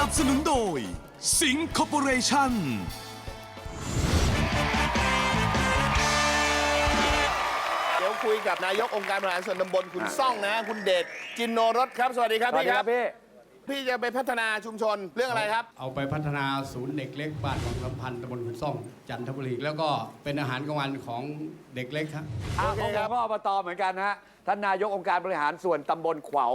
นับสนุนโดย สิงคอร์ปอเรชั่น เดี๋ยวคุยกับนายกองค์การบริหารส่วนตำบลคุณซ่องนะ คุณเดชจินโนรสครับ สวัสดีครับสวัสพี่ดีคครัรับบพี่พี่จะไปพัฒนาชุมชนเรื่องอะไรครับ เอาไปพัฒนาศูนย์เด็กเล็กบ้านของสัมพันธ์ตำบลขุนซ่องจันทบุรีแล้วก็เป็นอาหารกลางวันของเด็กเล็กครับ อะโอเคของผครัมบ ก็อบตเหมือนกันนะฮะ ท่านนายกองค์การบริหารส่วนตำบลขวาว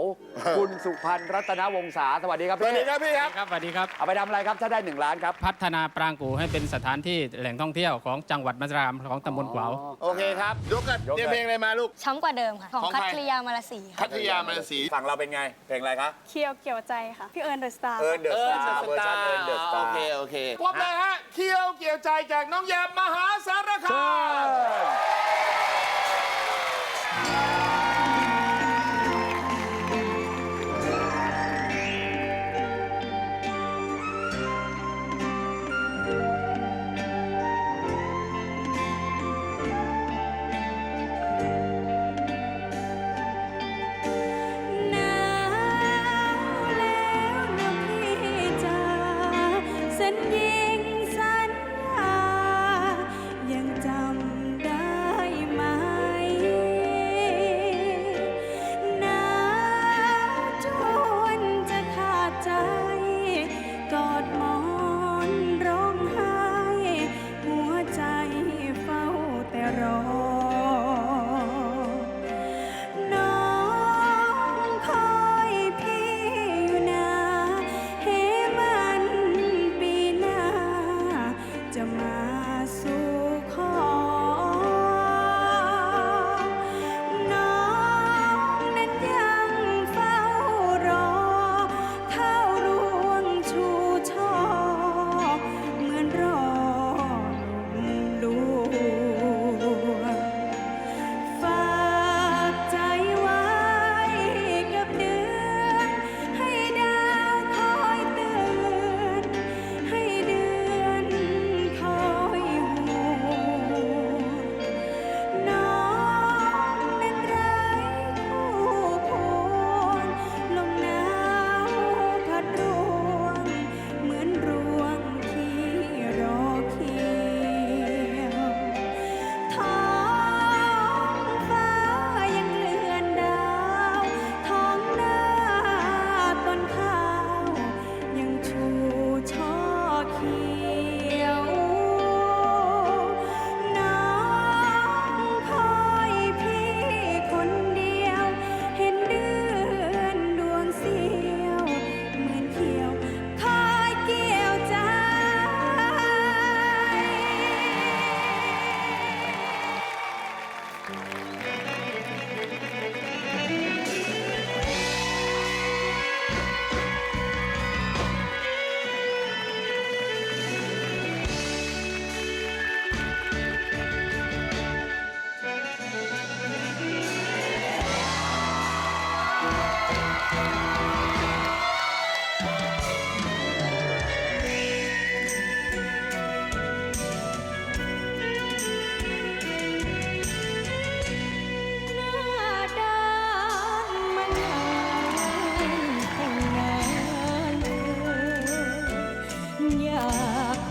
คุณสุพันธ์รัตนวงศาสวัสดีครับสวัสพี่ดีครับพี่ครับครับสวัสดีครับ เอาไปทำอะไรครับถ้าได้หนึ่งล้านครับ พัฒนาปรางกูให้เป็นสถานที่แหล่งท่องเที่ยวของจังหวัดมัจรามของตำบลขวาว โอเคครับยกกันยกกัน เตรียมเพลงอะไรมาลูก ช้ำกว่าเดิมค่ะ ของของคัใครตริยามาลาสีค่ะ พัทยามาสีฝั่งเราเป็นไง เพลงอะไรครับเคียวเกี่ยวใจค่ะ พี่เอิญเดอะสตาร์ เอิร์นเดอะเอสอตาร์เวอร์ชันเอิร์นเดอะสตาโอร์เค โอเค พบเลยฮะเคียวเกี่ยวใจจากน้องแยมมหาสารคาเชิม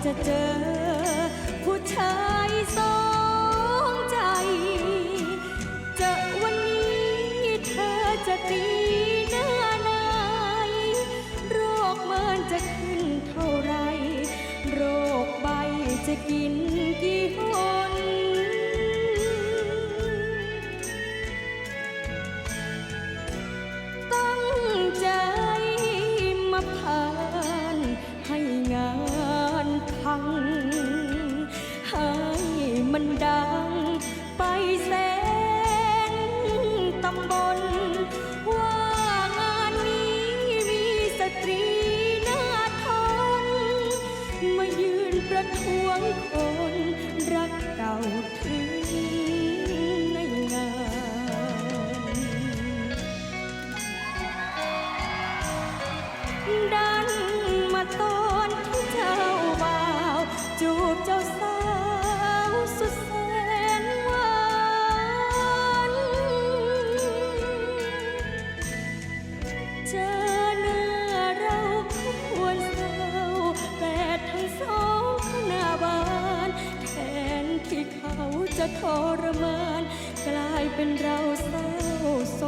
จะเจอผู้ชายสองใจเจอวันนี้เธอจะตีหน้าไหนโรคเมินจะขึ้นเท่าไร โรคใบจะกี่ำบล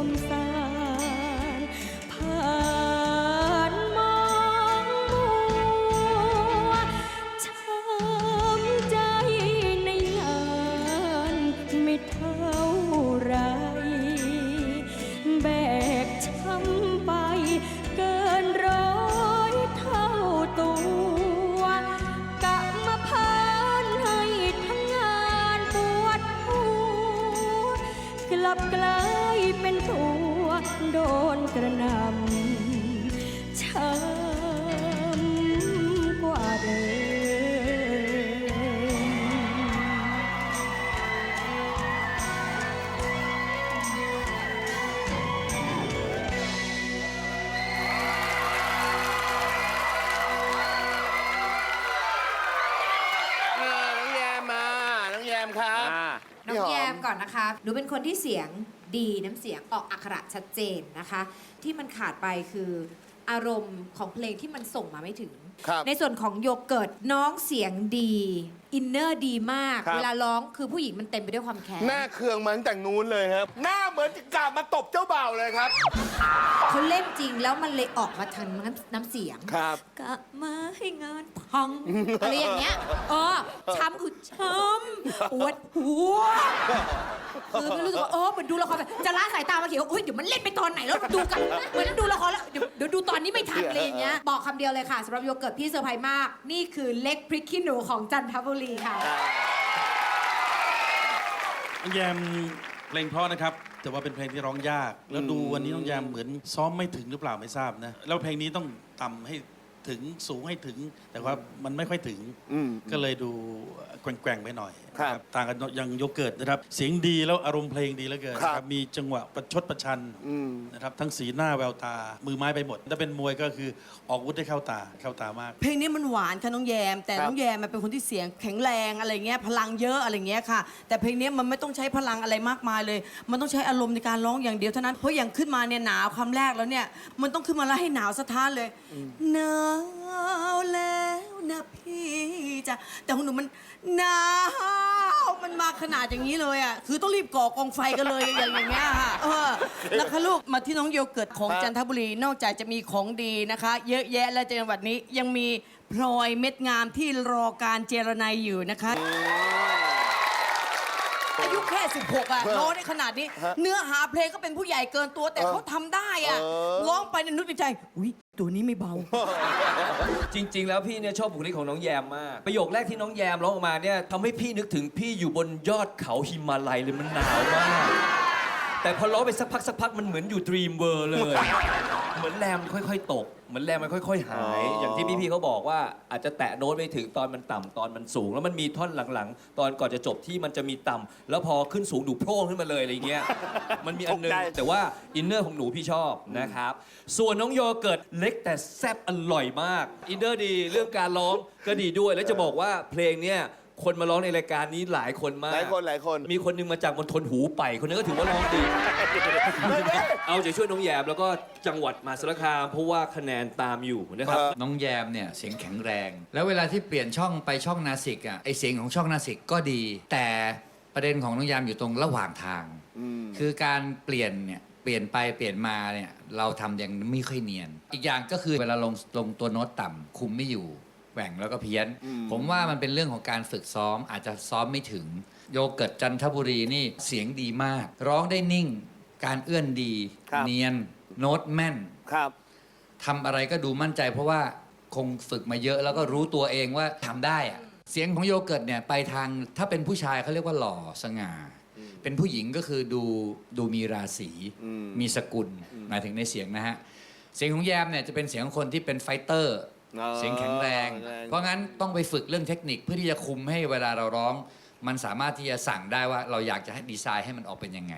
สมสารผ่านมองมัวช้ำใจในงานไม่เท่าไร แบกช้ำไปเกินร้อยเท่าตัว กะมาพานให้ทั้งงานปวดหัวกลับกลาย เป็นตัวโดนกระหนำ ก่อนนะคะ หนูเป็นคนที่เสียงดีน้ำเสียงออกอักขระชัดเจนนะคะ ที่มันขาดไปคืออารมณ์ของเพลงที่มันส่งมาไม่ถึง ครับ ในส่วนของโยเกิร์ตน้องเสียงดีอินเนอร์ดีมาก ครับ เวลาร้องคือผู้หญิงมันเต็มไปด้วยความแค้นหน้าเคืองมาตั้งแต่นู้นเลยครับ หน้าเหมือนจะกลับมาตบเจ้าบ่าวเลยครับ เขาเล่นจริงแล้วมันเลยออกมาทางน้ำน้ำเสียง ครับ กลับมาให้งานพัง อะไรอย่างเงี้ยเออช้ำคือช้ำปวดหัวคือไม่รู้สึกว่าเออเหมือนดูละครแบบจะละสายตามาเขียวาอุ้ยเดี๋ยวมันเล่นไปตอนไหนแล้วดูกันเหมือนดูละครแล้วเดี๋ยวเดี๋ยวดูตอนนี้ไม่ทันอะไรอย่างเงี้ยบอกคำเดียวเลยค่ะสำหรับโยเกิร์ตพี่เซอร์ไพรส์มาก นี่คือเล็กพริกขี้หนูของจันทบุรีค่ะ น้องแยมเพลงเพราะนะครับ แต่ว่าเป็นเพลงที่ร้องยาก แล้วดูวันนี้น้องแยมเหมือนซ้อมไม่ถึงหรือเปล่าไม่ทราบนะ แล้วเพลงนี้ต้องต่ำให้ ถึงสูงให้ถึง แต่ว่ามันไม่ค่อยถึง อืม ก็เลยดูแกว่งๆไปหน่อยครับนะต่างกันอยังโยเกิร์ตนะครับ เสียงดีแล้วอารมณ์เพลงดีเหลือเกินครับ นะครับมีจังหวะประชดประชันอืม นะครับทั้งสีหน้าแววตามือไม้ไปหมดถ้าเป็นมวยก็คือออกอาวุธได้เข้าตาเข้าตามาก เพลงนี้มันหวานค่ะน้องแยม แต่ครับน้องแยมมันเป็นคนที่เสียงแข็งแรงอะไรเงี้ยพลังเยอะอะไรเงี้ยค่ะ แต่เพลงนี้มันไม่ต้องใช้พลังอะไรมากมายเลย มันต้องใช้อารมณ์ในการร้องอย่างเดียวเท่านั้นเพราะอย่างขึ้นมาเนี่ยหนาวคำแรกแล้วเนี่ยมันต้องขึ้นมาแล้วให้หนาวสะท้านเลยหนาวแล้วนะพี่จ้ะแต่ของหนูมันหนาวมันมาขนาดอย่างนี้เลยอะคือต้องรีบก่อกองไฟกันเลยอย่างอย่างเงี้ยค่ะเออนะคะลูกมาที่น้องโยเกิร์ตของครับจันทบุรีนอกจากจะมีของดีนะคะ เยอะแยะและจังหวัดนี้ยังมีพลอยเม็ดงามที่รอการเจรไนยอยู่นะคะ อายุแค่ 16 อะร้องได้ขนาดนี้ เนื้อหาเพลงก็เป็นผู้ใหญ่เกินตัวแต่เขาทำได้อะเออร้องไปในยนึกในใจ อุ้ย ตัวนี้ไม่เบา จริง ๆ แล้วพี่เนี่ยชอบบุคลิกของน้องแยมมาก ประโยคแรกที่น้องแยมร้องออกมาเนี่ยทำให้พี่นึกถึงพี่อยู่บนยอดเขาหิมาลัยเลยมันหนาวมาก แต่พอร้องไปสักพักสักพักมันเหมือนอยู่ดรีมเวอร์เลย เหมือนแรมค่อยๆ ตก เหมือนแรมมันค่อย ๆ หายอย่างที่พี่ๆเขาบอกว่าอาจจะแตะโน้ตไม่ถึงตอนมันต่ำตอนมันสูง แล้วมันมีท่อนหลังๆ ตอนก่อนจะจบที่มันจะมีต่ำแล้วพอขึ้นสูงดูโพร่งขึ้นมาเลยอะไรเงี้ย มันมีอันหนึงตกใจแต่ว่าอินเนอร์ของหนูพี่ชอบนะครับ ส่วนน้องโยเกิร์ตเล็กแต่แซ่บอร่อยมาก อินเนอร์ดีเรื่องการร้องก็ดีด้วย แล้วจะบอกว่าเพลงเนี่ย คนมาร้องในรายการนี้หลายคนมาก หลายคนหลายคน มีคนหนึงมาจากมณฑลหูไป คนนั้นก็ถือว่าร้องดี เอาใจช่วยน้องแยมแล้วก็จังหวัดมหาสารคามเพราะว่าคะแนนตามอยู่นะครับ น้องแยมเนี่ยเสียงแข็งแรง แล้วเวลาที่เปลี่ยนช่องไปช่องนาสิกอะไอเสียงของช่องนาสิกก็ดี แต่ประเด็นของน้องแยมอยู่ตรงระหว่างทาง คือการเปลี่ยนเนี่ยเปลี่ยนไปเปลี่ยนมาเนี่ยเราทำยังไม่ค่อยเนียน อีกอย่างก็คือเวลาลงลงตัวโน้ตต่ำคุมไม่อยู่ แหว่งแล้วก็เพี้ยน ผมว่ามันเป็นเรื่องของการฝึกซ้อมอาจจะซ้อมไม่ถึง โยเกิร์ตจันทบุรีนี่เสียงดีมาก ร้องได้นิ่ง การเอื้อนดี ครับ เนียน โน้ตแม่นครับ ทำอะไรก็ดูมั่นใจ เพราะว่าคงฝึกมาเยอะแล้วก็รู้ตัวเองว่าทำได้อะเสียงของโยเกิร์ตเนี่ยไปทางถ้าเป็นผู้ชายเขาเรียกว่าหล่อสง่า เป็นผู้หญิงก็คือดูดูมีราศีอืม มีสกุลหมายถึงในเสียงนะฮะ เสียงของแยมเนี่ยจะเป็นเสียงของคนที่เป็นไฟเตอร์ อ๋อเสียงแข็งแรง แรง เพราะงั้นต้องไปฝึกเรื่องเทคนิคเพื่อที่จะคุมให้เวลาเราร้อง มันสามารถที่จะสั่งได้ว่าเราอยากจะให้ดีไซน์ให้มันออกเป็นยังไง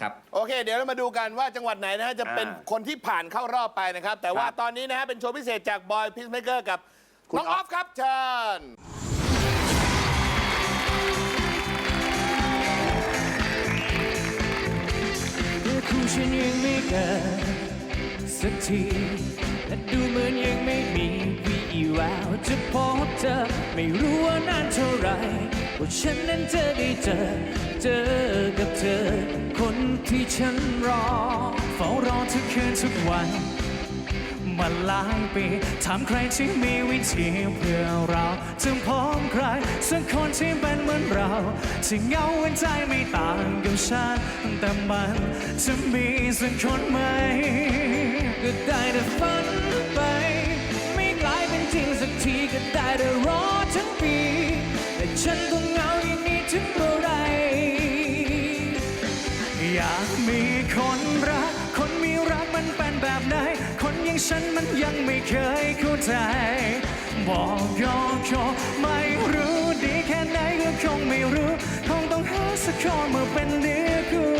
ครับ โอเค เดี๋ยวเรามาดูกันว่าจังหวัดไหนนะฮะจะเป็นอ่าคนที่ผ่านเข้ารอบไปนะครับ แต่ว่าครับ ตอนนี้นะฮะเป็นโชว์พิเศษจากบอยพิสเมเกอร์กับน้องออฟครับเชิญเมื่อคู่ฉันยังไม่เกิดสักที และดูเหมือนยังไม่มีวี่แววจะพบเธอ ไม่รู้ว่านานเท่าไรว่าฉันนั้นจะได้เจอ เจอกับเธอ คนที่ฉันรอ เฝ้ารอทุกคืนทุกวันมาหลายปีถามใครที่มีวิธีเพื่อเราจะพบใครสักคนที่เป็นเหมือนเราที่เหงาเว้นใจไม่ต่างกับฉัน แต่มันจะมีสักคนไหม ก็ได้แต่ฝัน ฉันมันยังไม่เคยเข้าใจ บอกยอกอไม่รู้ดีแค่ไหนก็คงไม่รู้ คงต้องหาสักคนมาเป็นเนื้อคู่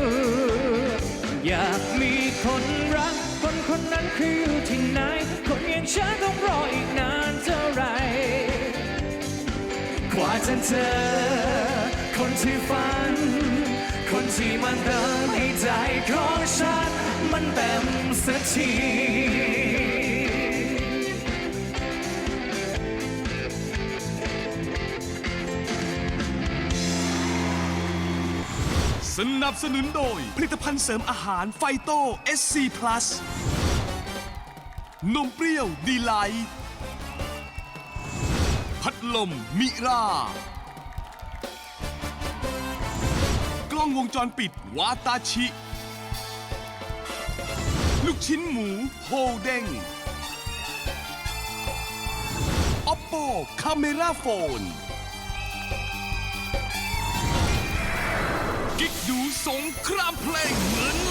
อยากมีคนรัก คนคนนั้นคืออยู่ที่ไหน คนอย่างฉันต้องรออีกนานเท่าไหรกว่าจะเจอ คนที่ฝัน คนที่มันเติมให้ใจของฉันมันเต็มสักที สนับสนุนโดย ผลิตภัณฑ์เสริมอาหารไฟโต้ SC Plus นมเปรี้ยวดีไลท์พัดลมมิรา กล้องวงจรปิดวาตาชิ ลูกชิ้นหมูโฮเด้ง Oppo Camera Phone งครามเพลงเหมือน